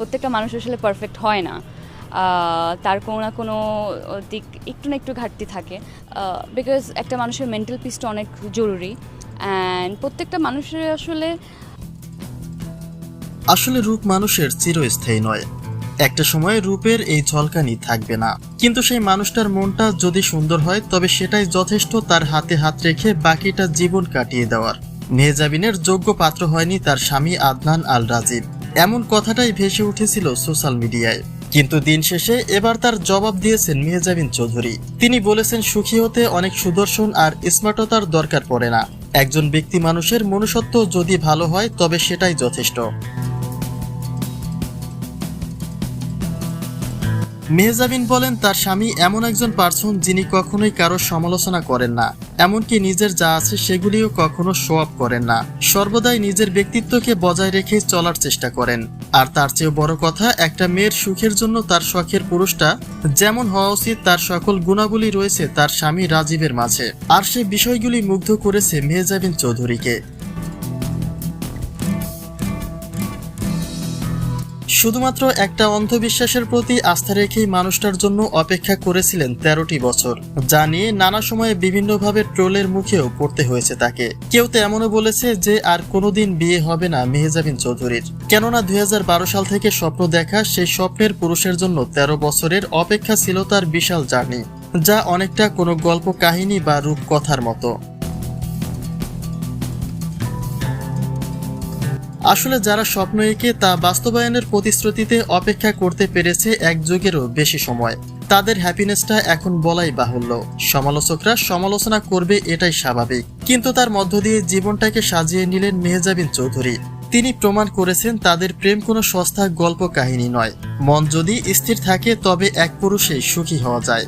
প্রত্যেকটা মানুষ আসলে পারফেক্ট হয় না। তার কোনো না কোনো দিক একটু না একটু ঘাটতি থাকে। বিকজ একটা মানুষের মেন্টাল পিসটা অনেক জরুরি। অ্যান্ড প্রত্যেকটা মানুষের আসলে আসলে রূপ মানুষের চিরস্থায়ী নয়। একটা সময় রূপের এই ঝলকানি থাকবে না। কিন্তু সেই মানুষটার মনটা যদি সুন্দর হয়, তবে সেটাই যথেষ্ট তার হাতে হাত রেখে বাকিটা জীবন কাটিয়ে দেওয়ার। মেহজাবিনের যোগ্য পাত্র হয়নি তার স্বামী আদনান আল রাজীব এমন কথাটাই ভেসে উঠেছিল সোশ্যাল মিডিয়ায়। কিন্তু দিন শেষে এবার তার জবাব দিয়েছেন মেহজাবিন চৌধুরী। তিনি বলেছেন, সুখী হতে অনেক সুদর্শন আর স্মার্টতার দরকার পড়ে না। একজন ব্যক্তি মানুষের মনুষ্যত্ব যদি ভালো হয়, তবে সেটাই যথেষ্ট। মেহজাবিন বলেন, তার স্বামী এমন একজন পার্সন যিনি কখনোই কারও সমালোচনা করেন না। এমনকি নিজের যা আছে সেগুলিও কখনো শো আপ করেন না। সর্বদাই নিজের ব্যক্তিত্বকে বজায় রেখে চলার চেষ্টা করেন। আর তার চেয়েও বড় কথা, একটা মেয়ের সুখের জন্য তার শখের পুরুষটা যেমন হওয়া উচিত, তার সকল গুণাবলী রয়েছে তার স্বামী রাজীবের মাঝে। আর সে বিষয়গুলি মুগ্ধ করেছে মেহজাবিন চৌধুরীকে। শুধুমাত্র একটা অন্ধবিশ্বাসের প্রতি আস্থা রেখেই মানুষটার জন্য অপেক্ষা করেছিলেন তেরোটি বছর, যা নিয়ে নানা সময়ে বিভিন্নভাবে ট্রোলের মুখেও পড়তে হয়েছে তাকে। কেউ তো এমনও বলেছে যে আর কোনোদিন বিয়ে হবে না মেহেজাবিন চৌধুরীর। কেননা দুই হাজার বারো সাল থেকে স্বপ্ন দেখা সেই স্বপ্নের পুরুষের জন্য তেরো বছরের অপেক্ষা ছিল তার বিশাল জার্নি, যা অনেকটা কোনো গল্প কাহিনী বা রূপকথার মতো। আসলে যারা স্বপ্ন এঁকে তা বাস্তবায়নের প্রতিশ্রুতিতে অপেক্ষা করতে পেরেছে এক যুগেরও বেশি সময়। তাদের হ্যাপিনেসটা এখন বলাই বাহুল্য। সমালোচকরা সমালোচনা করবে এটাই স্বাভাবিক। কিন্তু তার মধ্য দিয়ে জীবনটাকে সাজিয়ে নিলেন মেহজাবিন চৌধুরী। তিনি প্রমাণ করেছেন তাদের প্রেম কোনো সস্তা গল্প কাহিনী নয়। মন যদি স্থির থাকে তবে এক পুরুষেই সুখী হওয়া যায়।